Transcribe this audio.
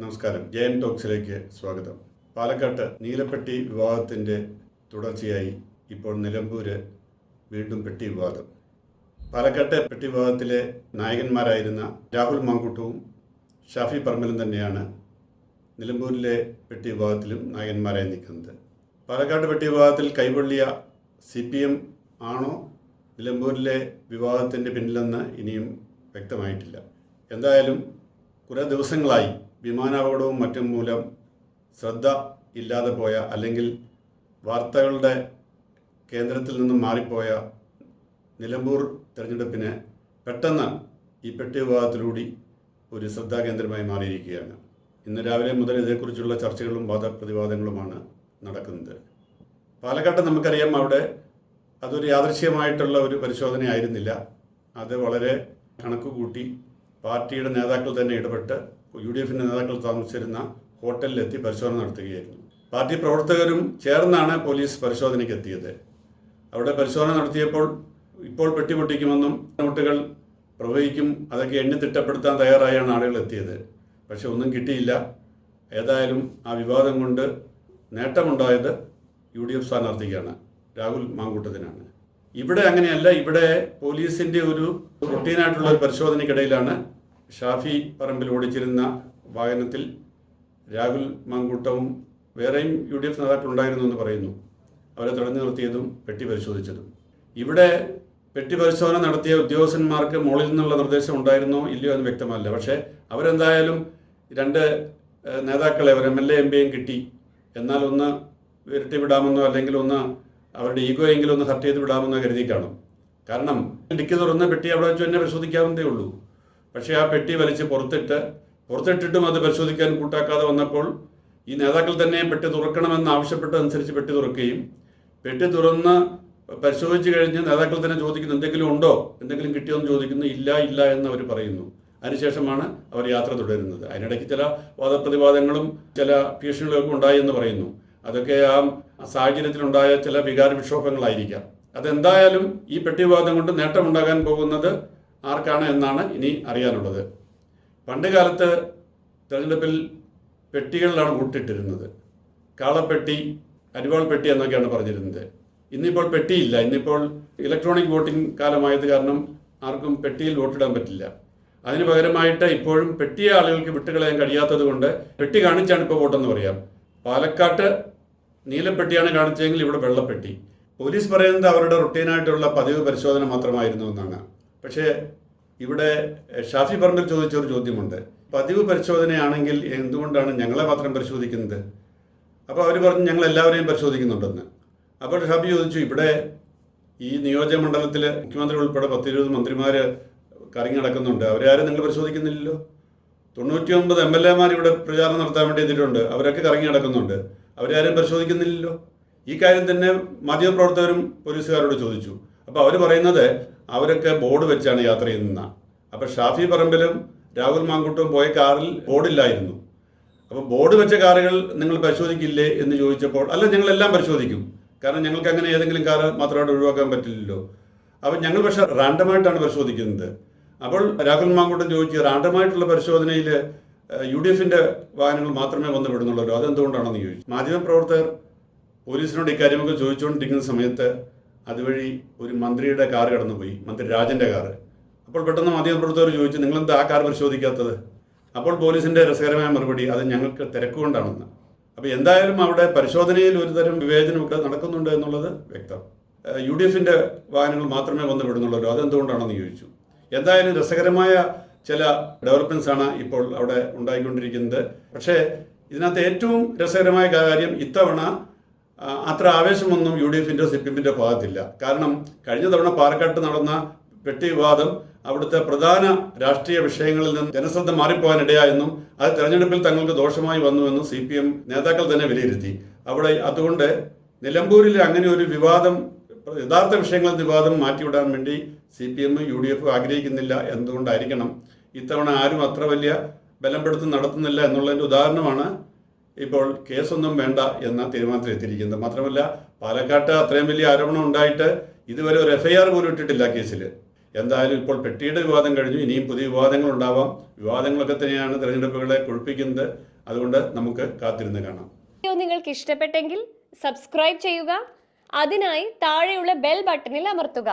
നമസ്കാരം. ജയൻ ടോക്സിലേക്ക് സ്വാഗതം. പാലക്കാട്ട് നീലപ്പെട്ടി വിവാദത്തിന്റെ തുടർച്ചയായി ഇപ്പോൾ നിലമ്പൂര് വീണ്ടും പെട്ടി വിവാദം. പാലക്കാട്ടെ പെട്ടി വിവാദത്തിലെ നായകന്മാരായിരുന്ന രാഹുൽ മാങ്കുട്ടവും ഷാഫി പറമ്പലും തന്നെയാണ് നിലമ്പൂരിലെ പെട്ടി വിഭാഗത്തിലും നായകന്മാരായി നിൽക്കുന്നത്. പാലക്കാട് പെട്ടി വിഭാഗത്തിൽ കൈവള്ളിയ സി പി എം ആണോ നിലമ്പൂരിലെ വിവാദത്തിന്റെ പിന്നിലെന്ന് ഇനിയും വ്യക്തമായിട്ടില്ല. എന്തായാലും കുറേ ദിവസങ്ങളായി വിമാനാപകടവും മറ്റും മൂലം ശ്രദ്ധ ഇല്ലാതെ പോയ അല്ലെങ്കിൽ വാർത്തകളുടെ കേന്ദ്രത്തിൽ നിന്നും മാറിപ്പോയ നിലമ്പൂർ തെരഞ്ഞെടുപ്പിന് പെട്ടെന്ന് ഈ പെട്ടി വിഭാഗത്തിലൂടി ഒരു ശ്രദ്ധാകേന്ദ്രമായി മാറിയിരിക്കുകയാണ്. ഇന്ന് രാവിലെ മുതൽ ഇതേക്കുറിച്ചുള്ള ചർച്ചകളും വാദപ്രതിവാദങ്ങളുമാണ് നടക്കുന്നത്. പാലക്കാട്ട് നമുക്കറിയാം അവിടെ അതൊരു യാദൃശ്യമായിട്ടുള്ള ഒരു പരിശോധനയായിരുന്നില്ല. അത് വളരെ കണക്ക് കൂട്ടി പാർട്ടിയുടെ നേതാക്കൾ തന്നെ ഇടപെട്ട് യു ഡി എഫിന്റെ നേതാക്കൾ താമസിച്ചിരുന്ന ഹോട്ടലിലെത്തി പരിശോധന നടത്തുകയായിരുന്നു. പാർട്ടി പ്രവർത്തകരും ചേർന്നാണ് പോലീസ് പരിശോധനയ്ക്ക് എത്തിയത്. അവിടെ പരിശോധന നടത്തിയപ്പോൾ ഇപ്പോൾ പെട്ടിമുട്ടിക്കുമെന്നും നോട്ടുകൾ പ്രവഹിക്കും അതൊക്കെ എണ്ണി തിട്ടപ്പെടുത്താൻ തയ്യാറായാണ് ആളുകൾ എത്തിയത്. പക്ഷെ ഒന്നും കിട്ടിയില്ല. ഏതായാലും ആ വിവാദം കൊണ്ട് നേട്ടമുണ്ടായത് യു ഡി എഫ് സ്ഥാനാർത്ഥിക്കാണ് രാഹുൽ മാങ്കൂട്ടത്തിനാണ്. ഇവിടെ അങ്ങനെയല്ല ഇവിടെ പോലീസിന്റെ ഒരു റുട്ടീനായിട്ടുള്ള ഒരു പരിശോധനയ്ക്കിടയിലാണ് ഷാഫി പറമ്പിൽ ഓടിച്ചിരുന്ന വാഹനത്തിൽ രാഹുൽ മങ്കൂട്ടവും വേറെയും യു ഡി എഫ് നേതാക്കളുണ്ടായിരുന്നു എന്ന് പറയുന്നു. അവരെ തടഞ്ഞു നിർത്തിയതും പെട്ടി പരിശോധിച്ചതും. ഇവിടെ പെട്ടി പരിശോധന നടത്തിയ ഉദ്യോഗസ്ഥന്മാർക്ക് മുകളിൽ നിന്നുള്ള നിർദ്ദേശം ഉണ്ടായിരുന്നോ ഇല്ലയോ എന്ന് വ്യക്തമല്ല. പക്ഷേ അവരെന്തായാലും രണ്ട് നേതാക്കളെ ഒരു എം എൽ എ എം പിയും കിട്ടി. എന്നാൽ ഒന്ന് വിരട്ടി വിടാമെന്നോ അല്ലെങ്കിൽ ഒന്ന് അവരുടെ ഈഗോ എങ്കിലും ഒന്ന് ഹർട്ട് ചെയ്ത് വിടാമെന്ന് കരുതി കാണും. കാരണം ഡിക്കി തുറന്ന പെട്ടി അവിടെ വെച്ച് തന്നെ പരിശോധിക്കാവുന്നതേ ഉള്ളൂ. പക്ഷേ ആ പെട്ടി വലിച്ച് പുറത്തിട്ട് പുറത്തിട്ടിട്ടും അത് പരിശോധിക്കാൻ കൂട്ടാക്കാതെ വന്നപ്പോൾ ഈ നേതാക്കൾ തന്നെ പെട്ടി തുറക്കണമെന്ന് ആവശ്യപ്പെട്ടതനുസരിച്ച് പെട്ടി തുറക്കുകയും പെട്ടി തുറന്ന് പരിശോധിച്ച് കഴിഞ്ഞ് നേതാക്കൾ തന്നെ ചോദിക്കുന്നു എന്തെങ്കിലും ഉണ്ടോ? എന്തെങ്കിലും കിട്ടിയോ എന്ന് ചോദിക്കുന്നു ഇല്ല ഇല്ല എന്ന് അവർ പറയുന്നു. അതിനുശേഷമാണ് അവർ യാത്ര തുടരുന്നത്. അതിനിടയ്ക്ക് ചില വാദപ്രതിവാദങ്ങളും ചില ഭീഷണികളൊക്കെ ഉണ്ടായി എന്ന് പറയുന്നു. അതൊക്കെ ആ സാഹചര്യത്തിലുണ്ടായ ചില വികാര വിക്ഷോഭങ്ങളായിരിക്കാം. അതെന്തായാലും ഈ പെട്ടിവാദം കൊണ്ട് നേട്ടമുണ്ടാകാൻ പോകുന്നത് ആർക്കാണ് എന്നാണ് ഇനി അറിയാനുള്ളത്. പണ്ട് കാലത്ത് തെരഞ്ഞെടുപ്പിൽ പെട്ടികളിലാണ് വോട്ടിട്ടിരുന്നത്. കാളപ്പെട്ടി അരിവാൾ പെട്ടി എന്നൊക്കെയാണ് പറഞ്ഞിരുന്നത്. ഇന്നിപ്പോൾ പെട്ടിയില്ല. ഇന്നിപ്പോൾ ഇലക്ട്രോണിക് വോട്ടിംഗ് കാലമായത് കാരണം ആർക്കും പെട്ടിയിൽ വോട്ടിടാൻ പറ്റില്ല. അതിന് പകരമായിട്ട് ഇപ്പോഴും പെട്ടിയെ ആളുകൾക്ക് വിട്ടുകളയാൻ കഴിയാത്തത് കൊണ്ട് പെട്ടി കാണിച്ചാണ് ഇപ്പോൾ വോട്ടെന്ന് പറയാം. പാലക്കാട്ട് നീലപ്പെട്ടിയാണ് കാണിച്ചതെങ്കിൽ ഇവിടെ വെള്ളപ്പെട്ടി. പോലീസ് പറയുന്നത് അവരുടെ റുട്ടീനായിട്ടുള്ള പതിവ് പരിശോധന മാത്രമായിരുന്നു എന്നാണ്. പക്ഷേ ഇവിടെ ഷാഫി പറമ്പിൽ ചോദിച്ച ഒരു ചോദ്യമുണ്ട്. പതിവ് പരിശോധനയാണെങ്കിൽ എന്തുകൊണ്ടാണ് ഞങ്ങളെ മാത്രം പരിശോധിക്കുന്നത്? അപ്പോൾ അവർ പറഞ്ഞു ഞങ്ങൾ എല്ലാവരെയും പരിശോധിക്കുന്നുണ്ടെന്ന്. അപ്പോൾ ഷാഫി ചോദിച്ചു ഇവിടെ ഈ നിയോജകമണ്ഡലത്തിൽ മുഖ്യമന്ത്രി ഉൾപ്പെടെ പത്തിരുപത് മന്ത്രിമാർ കറങ്ങി നടക്കുന്നുണ്ട്. അവരാരും നിങ്ങൾ പരിശോധിക്കുന്നില്ലല്ലോ? തൊണ്ണൂറ്റി ഒമ്പത് എം എൽ എമാർ ഇവിടെ പ്രചാരണം നടത്താൻ വേണ്ടി എത്തിയിട്ടുണ്ട്. അവരൊക്കെ കറങ്ങി നടക്കുന്നുണ്ട്. അവരാരും പരിശോധിക്കുന്നില്ലല്ലോ? ഈ കാര്യം തന്നെ മാധ്യമപ്രവർത്തകരും പോലീസുകാരോട് ചോദിച്ചു. അപ്പോൾ അവർ പറയുന്നത് അവരൊക്കെ ബോർഡ് വെച്ചാണ് യാത്ര ചെയ്യുന്നതാണ് അപ്പോൾ ഷാഫി പറമ്പിലും രാഹുൽ മാങ്കുട്ടും പോയ കാറിൽ ബോർഡില്ലായിരുന്നു. അപ്പോൾ ബോർഡ് വെച്ച കാറുകൾ നിങ്ങൾ പരിശോധിക്കില്ലേ എന്ന് ചോദിച്ചപ്പോൾ അല്ല ഞങ്ങളെല്ലാം പരിശോധിക്കും. കാരണം ഞങ്ങൾക്ക് അങ്ങനെ ഏതെങ്കിലും കാറ് മാത്രമായിട്ട് ഒഴിവാക്കാൻ പറ്റില്ലല്ലോ. അപ്പോൾ ഞങ്ങൾ പക്ഷേ റാൻഡമായിട്ടാണ് പരിശോധിക്കുന്നത്. അപ്പോൾ രാഹുൽ മാങ്കൂട്ടം ചോദിച്ചു റാൻഡമായിട്ടുള്ള പരിശോധനയിൽ യു ഡി എഫിന്റെ വാഹനങ്ങൾ മാത്രമേ വന്ന് വിടുന്നുള്ളൂ അതെന്തുകൊണ്ടാണെന്ന് ചോദിച്ചു. മാധ്യമപ്രവർത്തകർ പോലീസിനോട് ഇക്കാര്യമൊക്കെ ചോദിച്ചുകൊണ്ടിരിക്കുന്ന സമയത്ത് അതുവഴി ഒരു മന്ത്രിയുടെ കാർ കടന്നുപോയി മന്ത്രി രാജന്റെ കാർ. അപ്പോൾ പെട്ടെന്ന് മാധ്യമപ്രവർത്തകർ ചോദിച്ചു നിങ്ങൾ എന്താ ആ കാർ പരിശോധിക്കാത്തത്? അപ്പോൾ പോലീസിന്റെ രസകരമായ മറുപടി അത് ഞങ്ങൾക്ക് തിരക്കുകൊണ്ടാണെന്ന്. അപ്പോൾ എന്തായാലും അവിടെ പരിശോധനയിൽ ഒരുതരം വിവേചനമൊക്കെ നടക്കുന്നുണ്ട് എന്നുള്ളത് വ്യക്തം. യു ഡി എഫിന്റെ വാഹനങ്ങൾ മാത്രമേ വന്ന് വിടുന്നുള്ളൂ അതെന്തുകൊണ്ടാണെന്ന് ചോദിച്ചു. എന്തായാലും രസകരമായ ചില ഡെവലപ്മെന്റ്സ് ആണ് ഇപ്പോൾ അവിടെ ഉണ്ടായിക്കൊണ്ടിരിക്കുന്നത്. പക്ഷേ ഇതിനകത്ത് ഏറ്റവും രസകരമായ കാര്യം ഇത്തവണ അത്ര ആവേശമൊന്നും യു ഡി എഫിന്റെ സി പി ഭാഗത്തില്ല. കാരണം കഴിഞ്ഞ തവണ പാലക്കാട്ട് നടന്ന പെട്ടി വിവാദം അവിടുത്തെ പ്രധാന രാഷ്ട്രീയ വിഷയങ്ങളിൽ നിന്ന് ജനശ്രദ്ധ മാറിപ്പോകാനിടയായെന്നും അത് തെരഞ്ഞെടുപ്പിൽ തങ്ങൾക്ക് ദോഷമായി വന്നുവെന്നും സി പി എം നേതാക്കൾ തന്നെ വിലയിരുത്തി. അവിടെ അതുകൊണ്ട് നിലമ്പൂരിൽ അങ്ങനെ ഒരു വിവാദം യഥാർത്ഥ വിഷയങ്ങളിൽ വിവാദം മാറ്റിവിടാൻ വേണ്ടി സി പി എമ്മും യു ഡി എഫും ആഗ്രഹിക്കുന്നില്ല എന്തുകൊണ്ടായിരിക്കണം? ഇത്തവണ ആരും അത്ര വലിയ ബലപ്പെടുത്തി നടത്തുന്നില്ല എന്നുള്ളതിന്റെ ഉദാഹരണമാണ് ഇപ്പോൾ കേസൊന്നും വേണ്ട എന്ന തീരുമാനത്തിൽ എത്തിയിരിക്കുന്നത്. മാത്രമല്ല പാലക്കാട്ട് അത്രയും വലിയ ആരോപണം ഉണ്ടായിട്ട് ഇതുവരെ ഒരു എഫ്ഐആർ പോലും ഇട്ടിട്ടില്ല കേസിൽ. എന്തായാലും ഇപ്പോൾ പെട്ടിയുടെ വിവാദം കഴിഞ്ഞു. ഇനിയും പുതിയ വിവാദങ്ങൾ ഉണ്ടാവാം. വിവാദങ്ങളൊക്കെ തന്നെയാണ് തിരഞ്ഞെടുപ്പുകളെ കൊഴുപ്പിക്കുന്നത്. അതുകൊണ്ട് നമുക്ക് കാത്തിരുന്ന് കാണാം. നിങ്ങൾക്ക് ഇഷ്ടപ്പെട്ടെങ്കിൽ സബ്സ്ക്രൈബ് ചെയ്യുക. അതിനായി താഴെയുള്ള ബെൽ ബട്ടണിൽ അമർത്തുക.